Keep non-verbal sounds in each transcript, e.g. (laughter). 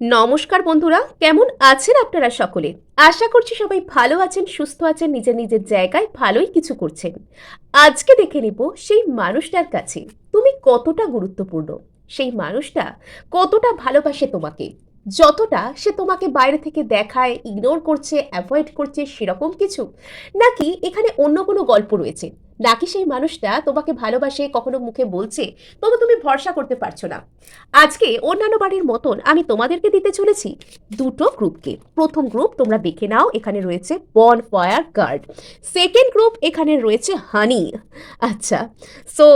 নমস্কার বন্ধুরা, কেমন আছেন আপনারা সকলে? আশা করছি সবাই ভালো আছেন, সুস্থ আছেন, নিজের নিজের জায়গায় ভালোই কিছু করছেন। আজকে দেখে নেব সেই মানুষটার কাছে। তুমি কতটা গুরুত্বপূর্ণ? সেই মানুষটা কতটা ভালোবাসে তোমাকে? যতটা সে তোমাকে বাইরে থেকে দেখায় ইগনোর করছে অ্যাভয়েড করছে, সেরকম কিছু? নাকি এখানে অন্য কোনো গল্প রয়েছে? নাকি সেই মানুষটা তোমাকে ভালোবাসে, কখনো মুখে বলছে? তবে তুমি ভরসা করতে পারছ না। আজকে অন্যান্য বাড়ির মতন আমি তোমাদেরকে দিতে চলেছি দুটো গ্রুপকে। প্রথম গ্রুপ তোমরা দেখে নাও, এখানে রয়েছে বন ফায়ার গার্ড সেকেন্ড গ্রুপ এখানে রয়েছে হানি আচ্ছা সো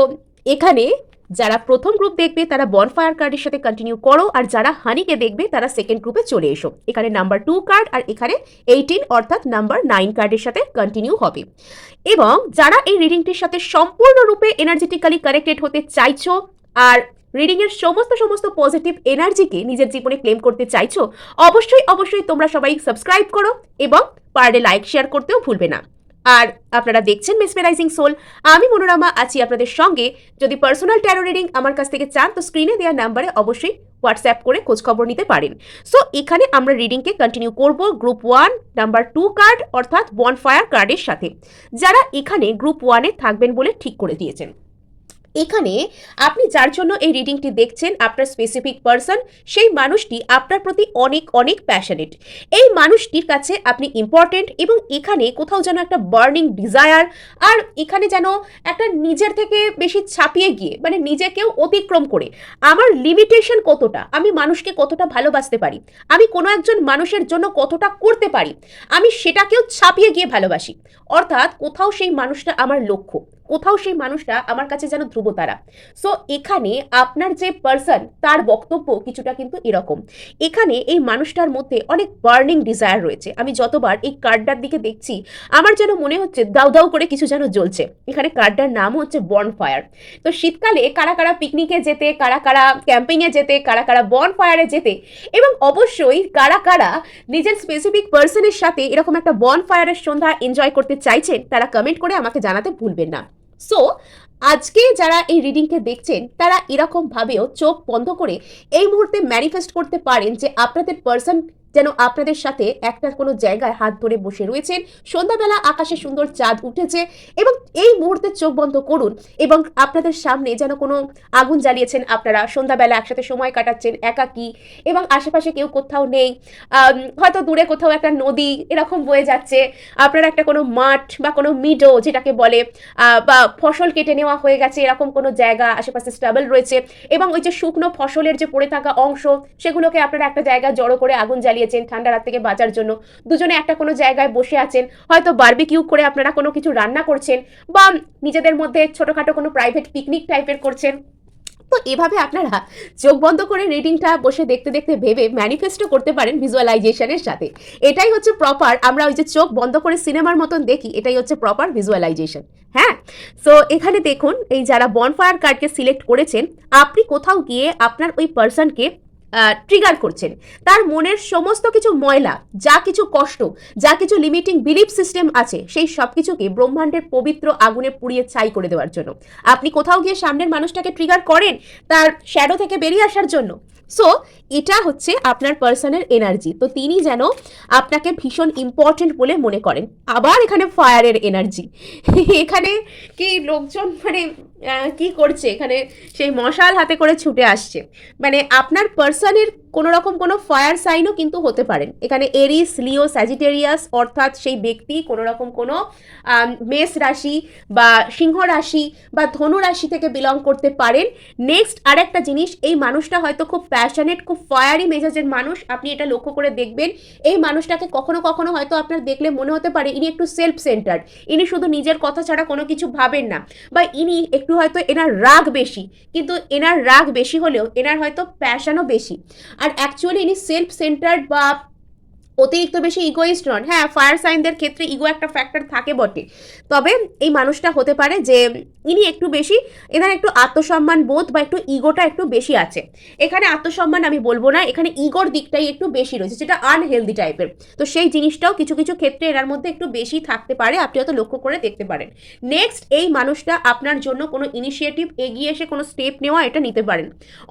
এখানে যারা প্রথম গ্রুপ দেখবে, তারা বন ফায়ার কার্ডের সাথে কন্টিনিউ করো, আর যারা হানিকে দেখবে, তারা সেকেন্ড গ্রুপে চলে এসো। এখানে নাম্বার টু কার্ড আর এখানে এইটিন অর্থাৎ নাম্বার নাইন কার্ডের সাথে কন্টিনিউ হবে। এবং যারা এই রিডিংটির সাথে সম্পূর্ণরূপে এনার্জেটিক্যালি কানেক্টেড হতে চাইছো, আর রিডিং এর সমস্ত সমস্ত পজিটিভ এনার্জিকে নিজের জীবনে ক্লেম করতে চাইছো, অবশ্যই অবশ্যই তোমরা সবাই সাবস্ক্রাইব করো এবং পারলে লাইক শেয়ার করতেও ভুলবে না। আর আপনারা দেখছেন মেসমেরাইজিং সোল আমি মনোরমা, আছি আপনাদের সঙ্গে। যদি পার্সোনাল ট্যারো রিডিং আমার কাছ থেকে চান, তো স্ক্রিনে দেওয়া নাম্বারে অবশ্যই হোয়াটসঅ্যাপ করে খোঁজখবর নিতে পারেন। সো এখানে আমরা রিডিংকে কন্টিনিউ করব group one number two card অর্থাৎ বন ফায়ার কার্ডের সাথে। যারা এখানে গ্রুপ ওয়ানে থাকবেন বলে ঠিক করে দিয়েছেন। এখানে আপনি যার জন্য এই রিডিংটি দেখছেন, আপনার স্পেসিফিক পার্সন সেই মানুষটি আপনার প্রতি অনেক অনেক প্যাশনেট এই মানুষটির কাছে আপনি ইম্পর্টেন্ট এবং এখানে কোথাও যেন একটা বার্নিং ডিজায়ার আর এখানে যেন একটা নিজের থেকে বেশি ছাপিয়ে গিয়ে মানে নিজেকেও অতিক্রম করে। আমার লিমিটেশন কতটা? আমি মানুষকে কতটা ভালোবাসতে পারি? আমি কোনো একজন মানুষের জন্য কতটা করতে পারি? আমি সেটাকেও ছাপিয়ে গিয়ে ভালোবাসি। অর্থাৎ কোথাও সেই মানুষটা আমার লক্ষ্য। কোথাও সেই মানুষটা আমার কাছে যেন ধ্রুবতারা সো এখানে আপনার যে পার্সন তার বক্তব্য কিছুটা কিন্তু এরকম। এখানে এই মানুষটার মধ্যে অনেক বার্নিং ডিজায়ার রয়েছে। আমি যতবার এই কার্ডটার দিকে দেখছি, আমার যেন মনে হচ্ছে দাউ দাউ করে কিছু যেন জ্বলছে। এখানে কার্ডটার নাম হচ্ছে বন ফায়ার তো শীতকালে কারা কারা পিকনিকে যেতে, কারা কারা ক্যাম্পিংয়ে যেতে, কারা কারা বন ফায়ারে যেতে, এবং অবশ্যই কারা কারা নিজের স্পেসিফিক পার্সনের সাথে এরকম একটা বন ফায়ারের সন্ধ্যা এনজয় করতে চাইছেন, তারা কমেন্ট করে আমাকে জানাতে ভুলবেন না। সো আজকে যারা এই রিডিংকে দেখছেন, তারা এরকমভাবেও চোখ বন্ধ করে এই মুহূর্তে ম্যানিফেস্ট করতে পারেন যে আপনাদের পার্সন যেন আপনাদের সাথে একটা কোনো জায়গায় হাত ধরে বসে রয়েছেন। সন্ধ্যাবেলা আকাশে সুন্দর চাঁদ উঠেছে এবং এই মুহূর্তে চোখ বন্ধ করুন এবং আপনাদের সামনে যেন কোনো আগুন জ্বালিয়েছেন আপনারা। সন্ধ্যাবেলা একসাথে সময় কাটাচ্ছেন, একাকী এবং আশেপাশে কেউ কোথাও নেই। হয়তো দূরে কোথাও একটা নদী, এরকম বয়ে যাচ্ছে। আপনারা একটা কোনো মাঠ বা কোনো মিডো যেটাকে বলে বা ফসল কেটে নেওয়া হয়ে গেছে, এরকম কোনো জায়গা, আশেপাশে স্টাবল রয়েছে এবং ওই যে শুকনো ফসলের যে পড়ে থাকা অংশ, সেগুলোকে আপনারা একটা জায়গায় জড়ো করে আগুন জ্বালিয়েছেন ঠান্ডা রাত থেকে বাঁচার জন্য। দুজনে একটা কোনো জায়গায় বসে আছেন। হয়তো বারবিকিউ করে আপনারা কোনো কিছু রান্না করছেন বা নিজেদের মধ্যে ছোটোখাটো কোনো প্রাইভেট পিকনিক টাইপের করছেন। তো এভাবে আপনারা চোখ বন্ধ করে রিডিংটা বসে দেখতে দেখতে ভেবে ম্যানিফেস্টো করতে পারেন ভিজুয়ালাইজেশনের সাথে। এটাই হচ্ছে প্রপার আমরা ওই যে চোখ বন্ধ করে সিনেমার মতন দেখি, এটাই হচ্ছে প্রপার ভিজুয়ালাইজেশন হ্যাঁ? সো এখানে দেখুন, এই যারা বনফায়ার কার্ডকে সিলেক্ট করেছেন, আপনি কোথাও গিয়ে আপনার ওই পার্সনকে ট্রিগার করছেন। তার মনের সমস্ত কিছু ময়লা, যা কিছু কষ্ট, যা কিছু লিমিটিং বিলিফ সিস্টেম আছে, সেই সব কিছুকে ব্রহ্মাণ্ডের পবিত্র আগুনে পুড়িয়ে ছাই করে দেওয়ার জন্য। আপনি কোথাও গিয়ে সামনের মানুষটাকে ট্রিগার করেন তার শ্যাডো থেকে বেরিয়ে আসার জন্য। সো এটা হচ্ছে আপনার পার্সনের এনার্জি তো তিনি যেন আপনাকে ভীষণ ইম্পর্টেন্ট বলে মনে করেন। আবার এখানে ফায়ারের এনার্জি এখানে কি লোকজন মানে কি করছে? এখানে সেই মশাল হাতে করে ছুটে আসছে। মানে আপনার পার্সনের কোনো রকম কোনো ফায়ার সাইনও কিন্তু হতে পারেন এখানে এরিস লিও স্যাজিটেরিয়াস অর্থাৎ সেই ব্যক্তি কোনো রকম কোনো মেষ রাশি বা সিংহ রাশি বা ধনু রাশি থেকে বিলং করতে পারেন। নেক্সট আরেকটা জিনিস, এই মানুষটা হয়তো খুব প্যাশনেট খুব ফায়ারি মেজাজের মানুষ। আপনি এটা লক্ষ্য করে দেখবেন, এই মানুষটাকে কখনো কখনো হয়তো আপনার দেখলে মনে হতে পারে ইনি একটু সেলফ সেন্টার্ড ইনি শুধু নিজের কথা ছাড়া কোনো কিছু ভাবেন না বা ইনি একটু হয়তো এনার রাগ বেশি। কিন্তু এনার রাগ বেশি হলেও, এনার হয়তো প্যাশনও বেশি। আর অ্যাকচুয়ালি ইনি সেলফ সেন্টার্ড বা অতিরিক্ত বেশি ইগোইস্ট নন। হ্যাঁ ফায়ার সাইনদের ক্ষেত্রে ইগো একটা ফ্যাক্টর থাকে বটে। তবে এই মানুষটা হতে পারে যে ইনি একটু বেশি এখানে একটু আত্মসম্মান বোধ বা একটু ইগোটা একটু বেশি আছে। এখানে আত্মসম্মান আমি বলব না, এখানে ইগোর দিকটাই একটু বেশি রয়েছে, যেটা আনহেলদি টাইপের তো সেই জিনিসটাও কিছু কিছু ক্ষেত্রে এনার মধ্যে একটু বেশি থাকতে পারে, আপনি হয়তো লক্ষ্য করে দেখতে পারেন। নেক্সট এই মানুষটা আপনার জন্য কোনো ইনিশিয়েটিভ এগিয়ে এসে কোনো স্টেপ নেওয়া এটা নিতে পারেন।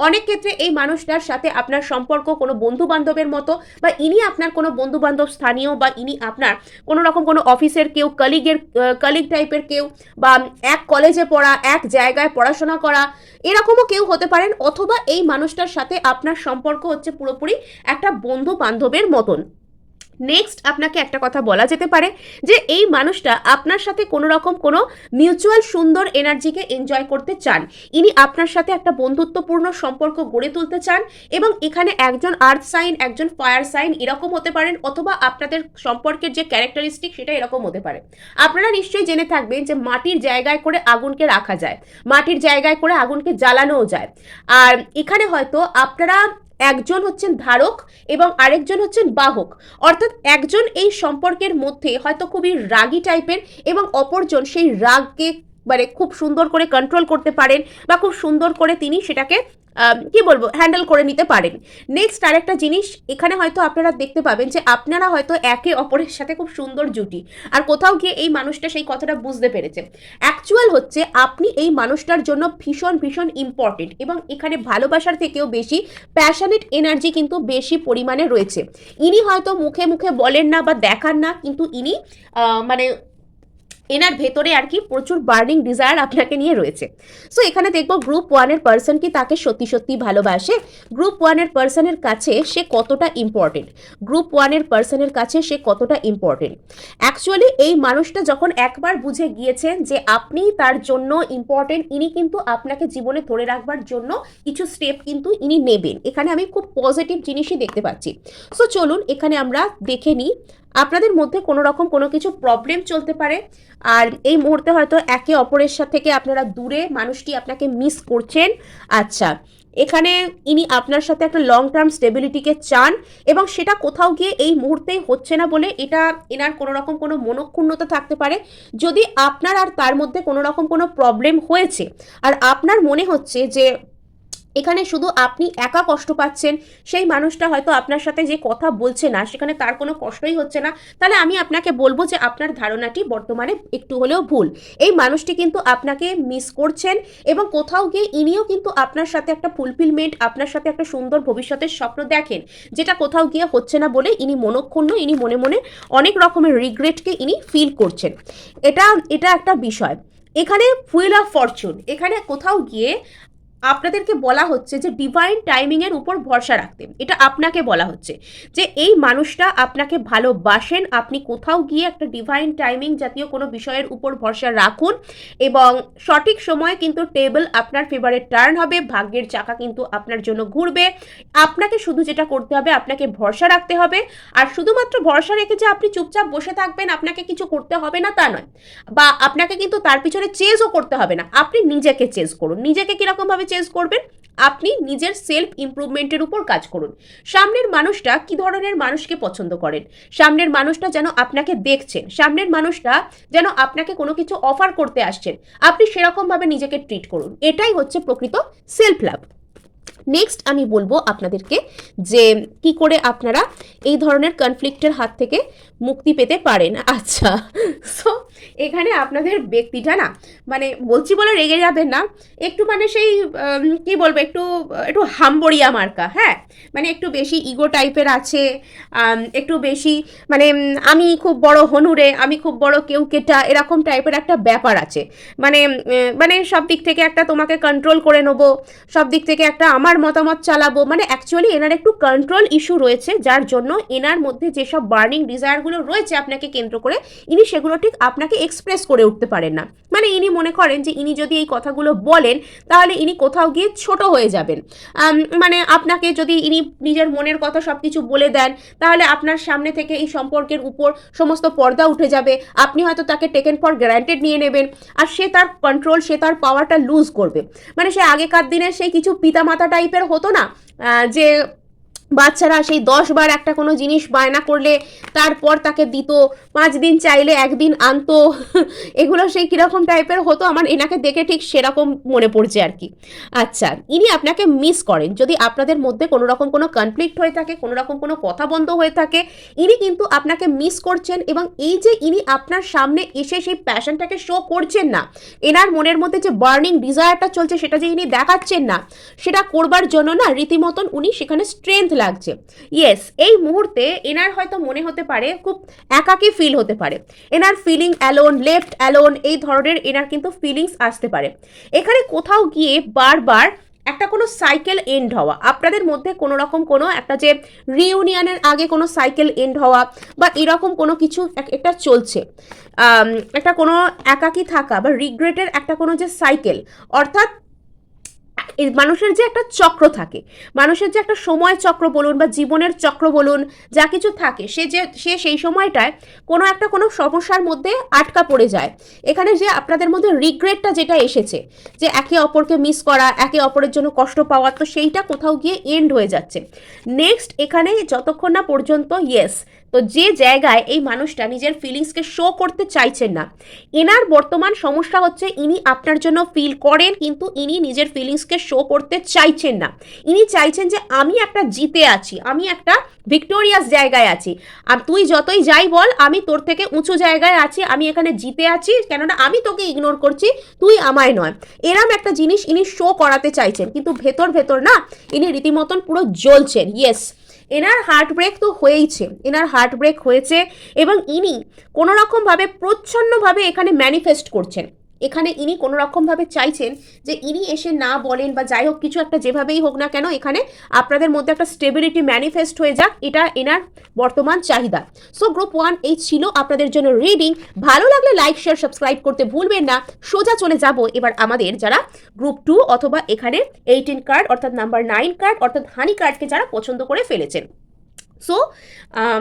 অনেক ক্ষেত্রে এই মানুষটার সাথে আপনার সম্পর্ক কোনো বন্ধু বান্ধবের মতো বা ইনি আপনার কোনো বন্ধু বান্ধব স্থানীয় বা ইনি আপনার কোনো রকম কোনো অফিসের কেউ কলিগের কলিগ টাইপের কেউ বা এক কলেজে পড়া, এক জায়গায় পড়াশোনা করা, এরকমও কেউ হতে পারেন, অথবা এই মানুষটার সাথে আপনার সম্পর্ক হচ্ছে পুরোপুরি একটা বন্ধু বান্ধবের মতন। নেক্সট আপনাকে একটা কথা বলা যেতে পারে যে এই মানুষটা আপনার সাথে কোনো রকম কোনো মিউচুয়াল সুন্দর এনার্জিকে এনজয় করতে চান। ইনি আপনার সাথে একটা বন্ধুত্বপূর্ণ সম্পর্ক গড়ে তুলতে চান এবং এখানে একজন আর্থ সাইন একজন ফায়ার সাইন এরকম হতে পারেন অথবা আপনাদের সম্পর্কের যে ক্যারেক্টারিস্টিক সেটা এরকম হতে পারে। আপনারা নিশ্চয়ই জেনে থাকবেন যে মাটির জায়গায় করে আগুনকে রাখা যায়, মাটির জায়গায় করে আগুনকে জ্বালানোও যায়। আর এখানে হয়তো আপনারা একজন হচ্ছেন ধারক এবং আরেকজন হচ্ছেন বাহক। অর্থাৎ একজন এই সম্পর্কের মধ্যে হয়তো খুবই রাগি টাইপের এবং অপরজন সেই রাগকে মানে খুব সুন্দর করে কন্ট্রোল করতে পারেন বা খুব সুন্দর করে তিনি সেটাকে কি বলব হ্যান্ডেল করে নিতে পারেন। নেক্সট আরেকটা জিনিস, এখানে হয়তো আপনারা দেখতে পাবেন যে আপনারা হয়তো একে অপরের সাথে খুব সুন্দর জুটি। আর কোথাও গিয়ে এই মানুষটা সেই কথাটা বুঝতে পেরেছে। অ্যাকচুয়াল হচ্ছে আপনি এই মানুষটার জন্য ভীষণ ভীষণ ইম্পর্টেন্ট এবং এখানে ভালোবাসার থেকেও বেশি প্যাশনেট এনার্জি কিন্তু বেশি পরিমাণে রয়েছে। ইনি হয়তো মুখে মুখে বলেন না বা দেখান না, কিন্তু ইনি মানে এনার ভেতরে আর কি প্রচুর বার্নিং ডিজায়ার আপনাকে নিয়ে রয়েছে। সো এখানে দেখব গ্রুপ ওয়ানের পার্সন কি তাকে সত্যি সত্যি ভালোবাসে? গ্রুপ ওয়ানের পার্সনের কাছে সে কতটা ইম্পর্টেন্ট গ্রুপ ওয়ানের পার্সনের কাছে সে কতটা ইম্পর্টেন্ট অ্যাকচুয়ালি এই মানুষটা যখন একবার বুঝে গিয়েছেন যে আপনি তার জন্য ইম্পর্টেন্ট ইনি কিন্তু আপনাকে জীবনে ধরে রাখবার জন্য কিছু স্টেপ কিন্তু ইনি নেবেন। এখানে আমি খুব পজিটিভ জিনিসই দেখতে পাচ্ছি। সো চলুন এখানে আমরা দেখে নিই। আপনাদের মধ্যে কোনো রকম কোনো কিছু প্রবলেম চলতে পারে। আর এই মুহূর্তে হয়তো একে অপরের সাথে থেকে আপনারা দূরে মানুষটি আপনাকে মিস করছেন। আচ্ছা এখানে ইনি আপনার সাথে একটা লং টার্ম স্টেবিলিটিকে চান এবং সেটা কোথাও গিয়ে এই মুহূর্তেই হচ্ছে না বলে এটা এনার কোনো রকম কোনো মনক্ষুণ্ণতা থাকতে পারে। যদি আপনার আর তার মধ্যে কোনো রকম কোনো প্রবলেম হয়েছে, আর আপনার মনে হচ্ছে যে এখানে শুধু আপনি একা কষ্ট পাচ্ছেন, সেই মানুষটা হয়তো আপনার সাথে যে কথা বলছে না, সেখানে তার কোনো কষ্টই হচ্ছে না। তাহলে আমি আপনাকে বলব যে আপনার ধারণাটি বর্তমানে একটু হলেও ভুল। এই মানুষটি কিন্তু আপনাকে মিস করছেন এবং কোথাও গিয়ে ইনিও কিন্তু আপনার সাথে একটা ফুলফিলমেন্ট আপনার সাথে একটা সুন্দর ভবিষ্যতের স্বপ্ন দেখেন, যেটা কোথাও গিয়ে হচ্ছে না বলে ইনি মনক্ষুণ্ণ, ইনি মনে মনে অনেক রকমের রিগ্রেটকে ইনি ফিল করছেন। এটা এটা একটা বিষয়। এখানে ফুয়েল অফ ফরচুন এখানে কোথাও গিয়ে আপনাদেরকে বলা হচ্ছে যে ডিভাইন টাইমিংয়ের উপর ভরসা রাখতে। এটা আপনাকে বলা হচ্ছে যে এই মানুষটা আপনাকে ভালোবাসেন, আপনি কোথাও গিয়ে একটা ডিভাইন টাইমিং জাতীয় কোনো বিষয়ের উপর ভরসা রাখুন এবং সঠিক সময়ে কিন্তু টেবিল আপনার ফেভারে টার্ন হবে, ভাগ্যের চাকা কিন্তু আপনার জন্য ঘুরবে। আপনাকে শুধু যেটা করতে হবে, আপনাকে ভরসা রাখতে হবে। আর শুধুমাত্র ভরসা রেখে যে আপনি চুপচাপ বসে থাকবেন, আপনাকে কিছু করতে হবে না তা নয়। বা আপনাকে কিন্তু তার পিছনে চেজও করতে হবে না। আপনি নিজেকে চেজ করুন। নিজেকে কীরকমভাবে চেজ করবেন, আপনি নিজের সেলফ ইমপ্রুভমেন্টের উপর কাজ করুন। সামনের মানুষটা কি ধরনের মানুষকে পছন্দ করেন? সামনের মানুষটা যেন আপনাকে দেখছেন। সামনের মানুষটা যেন আপনাকে কোনো কিছু অফার করতে আসছেন। আপনি সেরকমভাবে নিজেকে ট্রিট করুন। এটাই হচ্ছে প্রকৃত সেলফ লাভ নেক্সট আমি বলব আপনাদেরকে যে কি করে আপনারা এই ধরনের কনফ্লিক্টের হাত থেকে মুক্তি পেতে পারেন। আচ্ছা সো এখানে আপনাদের ব্যক্তিটা না মানে বলছি বলে রেগে যাবেন না, একটু মানে সেই কি বলব, একটু একটু হাম্বড়িয়া মার্কা হ্যাঁ? মানে একটু বেশি ইগো টাইপের আছে একটু বেশি মানে আমি খুব বড় হনুরে, আমি খুব বড় কেউ কেটা, এরকম টাইপের একটা ব্যাপার আছে। মানে মানে সব দিক থেকে একটা তোমাকে কন্ট্রোল করে নেব, সব দিক থেকে একটা আমার মতামত চালাবো? মানে অ্যাকচুয়ালি এনার একটু কন্ট্রোল ইস্যু রয়েছে, যার জন্য এনার মধ্যে যেসব বার্নিং ডিজায়ারগুলো রয়েছে আপনাকে কেন্দ্র করে, ইনি সেগুলো ঠিক আপনাকে এক্সপ্রেস করে উঠতে পারেন না। মানে ইনি মনে করেন যে ইনি যদি এই কথাগুলো বলেন, তাহলে ইনি কোথাও গিয়ে ছোট হয়ে যাবেন। মানে আপনাকে যদি ইনি নিজের মনের কথা সব কিছু বলে দেন, তাহলে আপনার সামনে থেকে এই সম্পর্কের উপর সমস্ত পর্দা উঠে যাবে। আপনি হয়তো তাকে টেকেন ফর গ্যারান্টেড নিয়ে নেবেন, আর সে তার কন্ট্রোল সে তার পাওয়ারটা লুজ করবে। মানে সে আগেকার দিনের সেই কিছু পিতামাতা টাইপের হতো না আহ, যে বাচ্চারা সেই দশ বার একটা কোনো জিনিস বায়না করলে তারপর তাকে দিত। পাঁচ দিন চাইলে একদিন আনতো। (laughs) এগুলো সেই কীরকম টাইপের হতো, আমার এনাকে দেখে ঠিক সেরকম মনে পড়ছে আর কি। আচ্ছা ইনি আপনাকে মিস করেন। যদি আপনাদের মধ্যে কোনো রকম কোনো কনফ্লিক্ট হয়ে থাকে কোনো রকম কোনো কথা বন্ধ হয়ে থাকে, ইনি কিন্তু আপনাকে মিস করছেন এবং এই যে ইনি আপনার সামনে এসে সেই প্যাশনটাকে শো করছেন না, এনার মনের মধ্যে যে বার্নিং ডিজায়ারটা চলছে সেটা যে ইনি দেখাচ্ছেন না, সেটা করবার জন্য না রীতিমতন উনি সেখানে স্ট্রেংথ লাগছে। ইয়েস এই মুহূর্তে এনার হয়তো মনে হতে পারে, খুব একাকী ফিল হতে পারে। এনার ফিলিং অ্যালোন লেফট অ্যালোন এই ধরনের এনার কিন্তু ফিলিংস আসতে পারে। এখানে কোথাও গিয়ে বারবার একটা কোনো সাইকেল এন্ড হওয়া, আপনাদের মধ্যে কোনো রকম কোনো একটা যে রিউনিয়নের আগে কোনো সাইকেল এন্ড হওয়া বা এরকম কোনো কিছু এক- একটা চলছে। একটা কোনো একাকী থাকা বা রিগ্রেটের একটা কোনো যে সাইকেল অর্থাৎ এই মানুষের যে একটা চক্র থাকে, মানুষের যে একটা সময় চক্র বলুন বা জীবনের চক্র বলুন, যা কিছু থাকে, সে যে, সে সেই সময়টায় কোনো একটা কোনো সমস্যার মধ্যে আটকা পড়ে যায়। এখানে যে আপনাদের মধ্যে রিগ্রেটটা যেটা এসেছে, যে একে অপরকে মিস করা, একে অপরের জন্য কষ্ট পাওয়া, তো সেইটা কোথাও গিয়ে এন্ড হয়ে যাচ্ছে। নেক্সট এখানে যতক্ষণ না পর্যন্ত ইয়েস তো যে জায়গায় এই মানুষটা নিজের ফিলিংসকে শো করতে চাইছেন না, এনার বর্তমান সমস্যা হচ্ছে ইনি আপনার জন্য ফিল করেন, কিন্তু ইনি নিজের ফিলিংসকে শো করতে চাইছেন না। ইনি চাইছেন যে আমি একটা জিতে আছি, আমি একটা ভিক্টোরিয়াস জায়গায় আছি। আর তুই যতই যাই বল, আমি তোর থেকে উঁচু জায়গায় আছি, আমি এখানে জিতে আছি, কেননা আমি তোকে ইগনোর করছি, তুই আমায় নয়। এরম একটা জিনিস ইনি শো করাতে চাইছেন, কিন্তু ভেতর ভেতর না, ইনি রীতিমতন পুরো জ্বলছেন ইয়েস এনার হার্ট ব্রেক তো হয়েইছে, এনার হার্ট ব্রেক হয়েছে, এবং ইনি কোনোরকমভাবে প্রচ্ছন্নভাবে এখানে ম্যানিফেস্ট করছেন। এখানে ইনি কোনো রকমভাবে চাইছেন যে ইনি এসে না বলেন বা যাই হোক কিছু একটা যেভাবেই হোক না কেন, এখানে আপনাদের মধ্যে একটা স্টেবিলিটি ম্যানিফেস্ট হয়ে যাক। এটা এনার বর্তমান চাহিদা। সো গ্রুপ ওয়ান এই ছিল আপনাদের জন্য রিডিং ভালো লাগলে লাইক শেয়ার সাবস্ক্রাইব করতে ভুলবেন না। সোজা চলে যাব এবার আমাদের যারা গ্রুপ টু অথবা এখানে এইটিন কার্ড অর্থাৎ নাম্বার নাইন কার্ড অর্থাৎ হানি কার্ডকে যারা পছন্দ করে ফেলেছেন। সো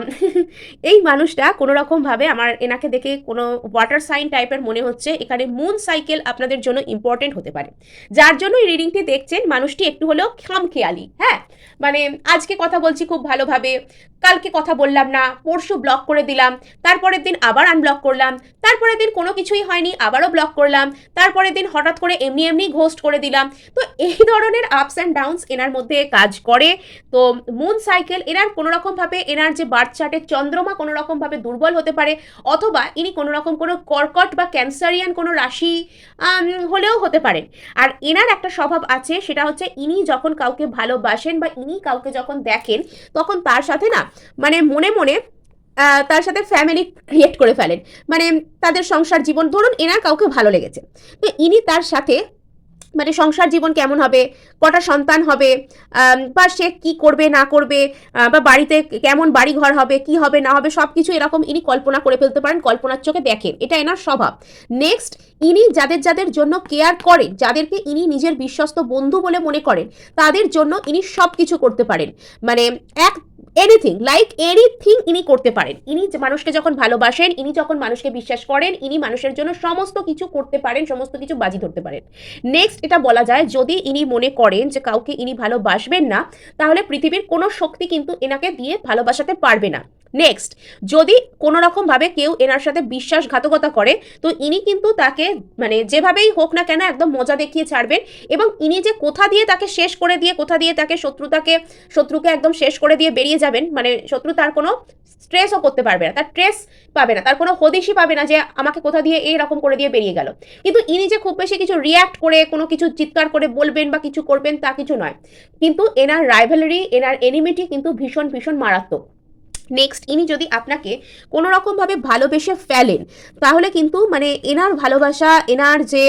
(laughs) এই মানুষটা কোনো রকমভাবে আমার এনাকে দেখে কোনো ওয়াটার সাইন টাইপের মনে হচ্ছে, এখানে মুন সাইকেল আপনাদের জন্য ইম্পর্টেন্ট হতে পারে। যার জন্য এই রিডিংটি দেখছেন, মানুষটি একটু হলেও খামখেয়ালি হ্যাঁ? মানে আজকে কথা বলছি খুব ভালোভাবে, কালকে কথা বললাম না, পরশু ব্লক করে দিলাম, তারপরের দিন আবার আনব্লক করলাম, তারপরের দিন কোনো কিছুই হয়নি, আবারও ব্লক করলাম, তারপরের দিন হঠাৎ করে এমনি এমনি ঘোস্ট করে দিলাম। তো এই ধরনের আপস অ্যান্ড ডাউনস এনার মধ্যে কাজ করে। তো মুন সাইকেল এনার কোনো রকমভাবে এনার যে বার্থ চার্টের চন্দ্রমা কোনো রকমভাবে দুর্বল হতে পারে, অথবা ইনি কোনো রকম কোনো কর্কট বা ক্যান্সারিয়ান কোনো রাশি হলেও হতে পারেন আর এনার একটা স্বভাব আছে, সেটা হচ্ছে ইনি যখন কাউকে ভালোবাসেন বা ইনি কাউকে যখন দেখেন, তখন তার সাথে না মানে মনে মনে তার সাথে ফ্যামিলি ক্রিয়েট করে ফেলেন। মানে তাদের সংসার জীবন, ধরুন এনার কাউকে ভালো লেগেছে। তো ইনি তার সাথে মানে সংসার জীবন কেমন হবে? কটা সন্তান হবে? বা সে কি করবে, না করবে? বা বাড়িতে কেমন বাড়ি ঘর হবে, কি হবে, না হবে সব কিছু এরকম ইনি কল্পনা করে ফেলতে পারেন, কল্পনার চোখে দেখেন। এটা এনার স্বভাব। নেক্সট ইনি যাদের যাদের জন্য কেয়ার করেন, যাদেরকে ইনি নিজের বিশ্বস্ত বন্ধু বলে মনে করেন, তাদের জন্য ইনি সব কিছু করতে পারেন। মানে এক এনিথিং লাইক এনিথিং ইনি করতে পারেন। ইনি মানুষকে যখন ভালোবাসেন, ইনি যখন মানুষকে বিশ্বাস করেন, ইনি মানুষের জন্য সমস্ত কিছু করতে পারেন, সমস্ত কিছু বাজি ধরতে পারেন। নেক্সট এটা বলা যায়, যদি ইনি মনে করেন যে কাউকে ইনি ভালোবাসবেন না, তাহলে পৃথিবীর কোনো শক্তি কিন্তু এনাকে দিয়ে ভালোবাসাতে পারবে না। নেক্সট যদি কোনো রকমভাবে কেউ এনার সাথে বিশ্বাসঘাতকতা করে, তো ইনি কিন্তু তাকে মানে যেভাবেই হোক না কেন একদম মজা দেখিয়ে ছাড়বেন এবং ইনি যে কোথা দিয়ে তাকে শেষ করে দিয়ে, কোথা দিয়ে তাকে শত্রুতাকে, শত্রুকে একদম শেষ করে দিয়ে বেরিয়ে যাবেন মানে শত্রু তার কোনো স্ট্রেসও করতে পারবে না, তার স্ট্রেস পাবে না, তার কোনো হদিশই পাবে না যে আমাকে কোথা দিয়ে এই রকম করে দিয়ে বেরিয়ে গেল। কিন্তু ইনি যে খুব বেশি কিছু রিয়াক্ট করে, কোনো কিছু চিৎকার করে বলবেন বা কিছু করবেন তা কিছু নয়। কিন্তু এনার রাইভেলারি এনার এনিমিটি কিন্তু ভীষণ ভীষণ মারাত্মক। নেক্সট ইনি যদি আপনাকে কোনো রকমভাবে ভালোবেসে ফেলেন, তাহলে কিন্তু মানে এনার ভালোবাসা, এনার যে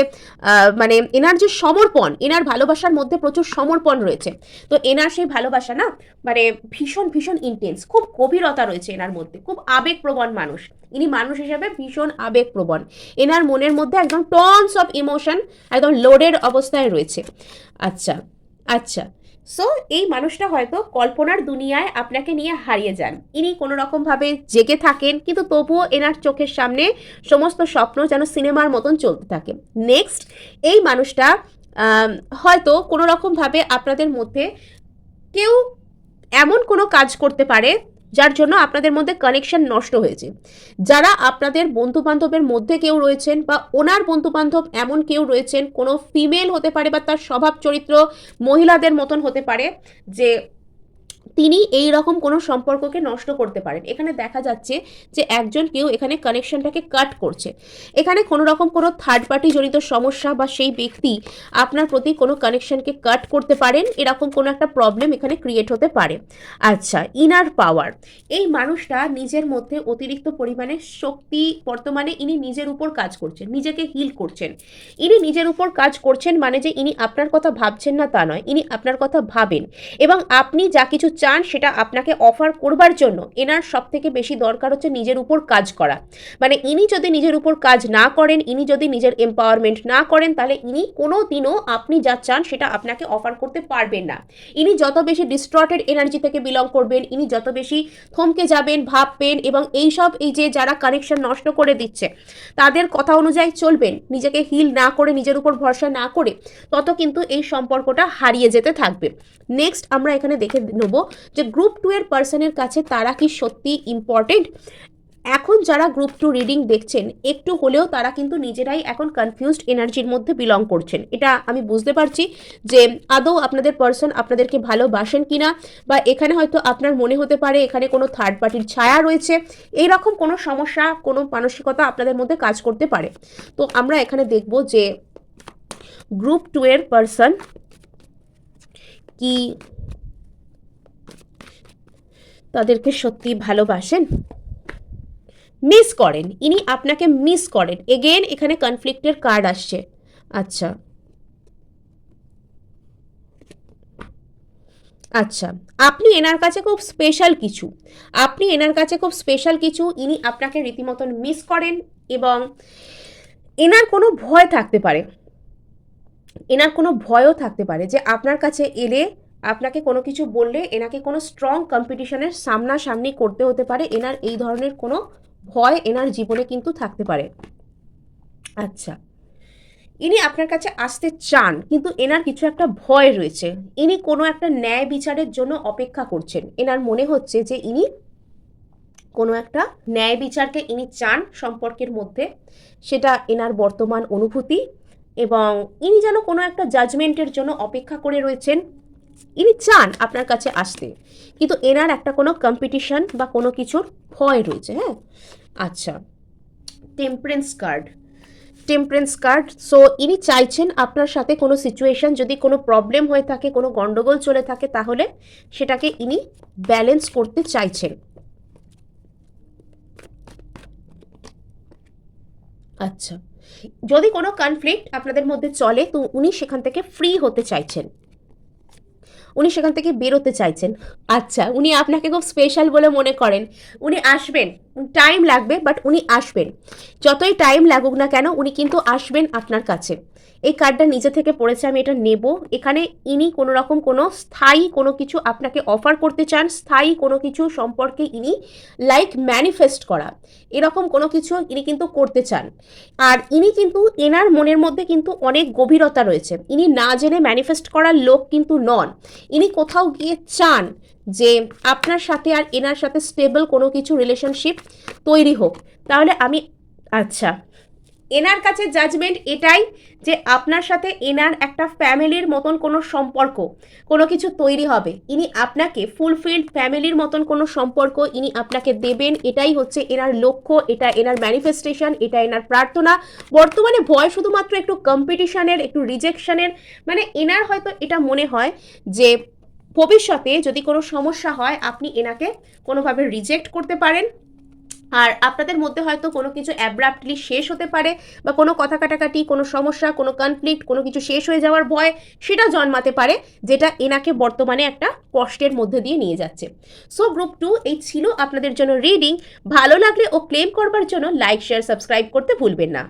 মানে এনার যে সমর্পণ, এনার ভালোবাসার মধ্যে প্রচুর সমর্পণ রয়েছে। তো এনার সেই ভালোবাসা না মানে ভীষণ ভীষণ ইন্টেন্স খুব গভীরতা রয়েছে এনার মধ্যে, খুব আবেগপ্রবণ মানুষ। ইনি মানুষ হিসাবে ভীষণ আবেগপ্রবণ। এনার মনের মধ্যে একদম টনস অফ ইমোশন একদম লোডের অবস্থায় রয়েছে। আচ্ছা আচ্ছা। সো এই মানুষটা হয়তো কল্পনার দুনিয়ায় আপনাকে নিয়ে হারিয়ে যান। ইনি কোনো রকমভাবে জেগে থাকেন, কিন্তু তবুও এনার চোখের সামনে সমস্ত স্বপ্ন যেন সিনেমার মতন চলতে থাকে। নেক্সট এই মানুষটা হয়তো কোনো রকমভাবে আপনাদের মধ্যে কেউ এমন কোনো কাজ করতে পারে যার জন্য আপনাদের মধ্যে কানেকশন নষ্ট হয়েছে। যারা আপনাদের বন্ধু বান্ধবের মধ্যে কেউ রয়েছেন বা ওনার বন্ধু বান্ধব এমন কেউ রয়েছেন, কোনো ফিমেল হতে পারে বা তার স্বভাব চরিত্র মহিলাদের মতন হতে পারে, যে তিনি এই রকম কোনো সম্পর্ককে নষ্ট করতে পারেন। এখানে দেখা যাচ্ছে যে একজন কেউ এখানে কানেকশনটাকে কাট করছে। এখানে কোনো রকম কোনো থার্ড পার্টি জনিত সমস্যা বা সেই ব্যক্তি আপনার প্রতি কোনো কানেকশনকে কাট করতে পারেন, এরকম কোনো একটা প্রবলেম এখানে ক্রিয়েট হতে পারে। আচ্ছা ইনার পাওয়ার এই মানুষটা নিজের মধ্যে অতিরিক্ত পরিমাণে শক্তি বর্তমানে ইনি নিজের উপর কাজ করছেন, নিজেকে হিল করছেন। ইনি নিজের উপর কাজ করছেন মানে যে ইনি আপনার কথা ভাবছেন না তা নয়, ইনি আপনার কথা ভাবেন। এবং আপনি যা কিছু চান, সেটা আপনাকে অফার করবার জন্য এনার সব থেকে বেশি দরকার হচ্ছে নিজের উপর কাজ করা। মানে ইনি যদি নিজের উপর কাজ না করেন, ইনি যদি নিজের এম্পাওয়ারমেন্ট না করেন, তাহলে ইনি কোনো দিনও আপনি যা চান, সেটা আপনাকে অফার করতে পারবেন না। ইনি যত বেশি ডিস্ট্রটেড এনার্জি থেকে বিলং করবেন, ইনি যত বেশি থমকে যাবেন, ভাববেন এবং এই সব এই যে যারা কানেকশন নষ্ট করে দিচ্ছে, তাদের কথা অনুযায়ী চলবেন, নিজেকে হিল না করে, নিজের উপর ভরসা না করে, তত কিন্তু এই সম্পর্কটা হারিয়ে যেতে থাকবে। নেক্সট আমরা এখানে দেখে নেব যে গ্রুপ টু এর পার্সনের কাছে তারা কি সত্যি ইম্পর্টেন্ট এখন যারা গ্রুপ টু রিডিং দেখছেন, একটু হলেও তারা কিন্তু নিজেরাই এখন কনফিউজড এনার্জির মধ্যে বিলং করছেন। এটা আমি বুঝতে পারছি যে আদৌ আপনাদের পার্সন আপনাদেরকে ভালোবাসেন কিনা বা এখানে হয়তো আপনার মনে হতে পারে এখানে কোনো থার্ড পার্টির ছায়া রয়েছে। এই রকম কোনো সমস্যা, কোনো মানসিকতা আপনাদের মধ্যে কাজ করতে পারে। তো আমরা এখানে দেখব যে গ্রুপ টু এর পার্সন কি তাদেরকে সত্যি ভালোবাসেন? মিস করেন। ইনি আপনাকে মিস করেন। এগেন এখানে কনফ্লিক্টের কার্ড আসছে। আচ্ছা। আচ্ছা। আপনি এনার কাছে খুব স্পেশাল কিছু। আপনি এনার কাছে খুব স্পেশাল কিছু। ইনি আপনাকে রীতিমতন মিস করেন এবং এনার কোনো ভয় থাকতে পারে। এনার কোনো ভয়ও থাকতে পারে যে আপনার কাছে এলে আপনাকে কোনো কিছু বললে এনাকে কোনো স্ট্রং কম্পিটিশনের সামনাসামনি করতে হতে পারে। এনার এই ধরনের কোনো ভয় এনার জীবনে কিন্তু থাকতে পারে। আচ্ছা ইনি আপনার কাছে আসতে চান, কিন্তু এনার কিছু একটা ভয় রয়েছে। ইনি কোনো একটা ন্যায় বিচারের জন্য অপেক্ষা করছেন। এনার মনে হচ্ছে যে ইনি কোনো একটা ন্যায় বিচারকে ইনি চান সম্পর্কের মধ্যে। সেটা এনার বর্তমান অনুভূতি এবং ইনি যেন কোনো একটা জাজমেন্টের জন্য অপেক্ষা করে রয়েছেন। ইনি চান আপনার কাছে আসতে। কিন্তু এনার একটা কোনো কম্পিটিশন বা কোনো কিছুর ভয় রয়েছে হ্যাঁ? আচ্ছা temperance card temperance card so ইনি চাইছেন আপনার সাথে কোনো সিচুয়েশন যদি কোনো প্রবলেম হয়ে থাকে, কোনো গন্ডগোল চলে থাকে, তাহলে সেটাকে ইনি ব্যালেন্স করতে চাইছেন। আচ্ছা যদি কোনো কনফ্লিক্ট আপনাদের মধ্যে চলে, তো উনি সেখান থেকে ফ্রি হতে চাইছেন। উনি সেখান থেকে বেরোতে চাইছেন। আচ্ছা উনি আপনাকে খুব স্পেশাল বলে মনে করেন। উনি আসবেন টাইম লাগবে বাট উনি আসবেন। যতই টাইম লাগুক না কেন, উনি কিন্তু আসবেন আপনার কাছে। এই কার্ডটা নিজে থেকে পড়েছে, আমি এটা নেব। এখানে ইনি কোনো রকম কোনো স্থায়ী কোনো কিছু আপনাকে অফার করতে চান, স্থায়ী কোনো কিছু সম্পর্কে ইনি লাইক ম্যানিফেস্ট করা। এরকম কোনো কিছু ইনি কিন্তু করতে চান। আর ইনি কিন্তু এনার মনের মধ্যে কিন্তু অনেক গভীরতা রয়েছে। ইনি না জেনে ম্যানিফেস্ট করার লোক কিন্তু নন। ইনি কোথাও গিয়ে চান যে আপনার সাথে আর এনার সাথে স্টেবল কোনো কিছু রিলেশনশিপ তৈরি হোক। তাহলে আমি আচ্ছা এনার কাছে জাজমেন্ট এটাই যে আপনার সাথে এনার একটা ফ্যামিলির মতন কোনো সম্পর্ক, কোনো কিছু তৈরি হবে। ইনি আপনাকে ফুলফিলড ফ্যামিলির মতন কোনো সম্পর্ক ইনি আপনাকে দেবেন, এটাই হচ্ছে এনার লক্ষ্য, এটা এনার ম্যানিফেস্টেশন এটা এনার প্রার্থনা। বর্তমানে ভয় শুধুমাত্র একটু কম্পিটিশনের একটু রিজেকশনের মানে এনার হয়তো এটা মনে হয় যে ভবিষ্যতে যদি কোনো সমস্যা হয়, আপনি এনাকে কোনোভাবে রিজেক্ট করতে পারেন। আর আপনাদের মধ্যে হয়তো কোনো কিছু অ্যাব্রাপ্টলি শেষ হতে পারে বা কোনো কথা কাটাকাটি, কোনো সমস্যা, কোনো কনফ্লিক্ট কোনো কিছু শেষ হয়ে যাওয়ার ভয় সেটা জন্মাতে পারে, যেটা এনাকে বর্তমানে একটা কষ্টের মধ্যে দিয়ে নিয়ে যাচ্ছে। সো গ্রুপ টু এই ছিল আপনাদের জন্য রিডিং ভালো লাগলে ও ক্লেম করবার জন্য লাইক শেয়ার সাবস্ক্রাইব করতে ভুলবেন না।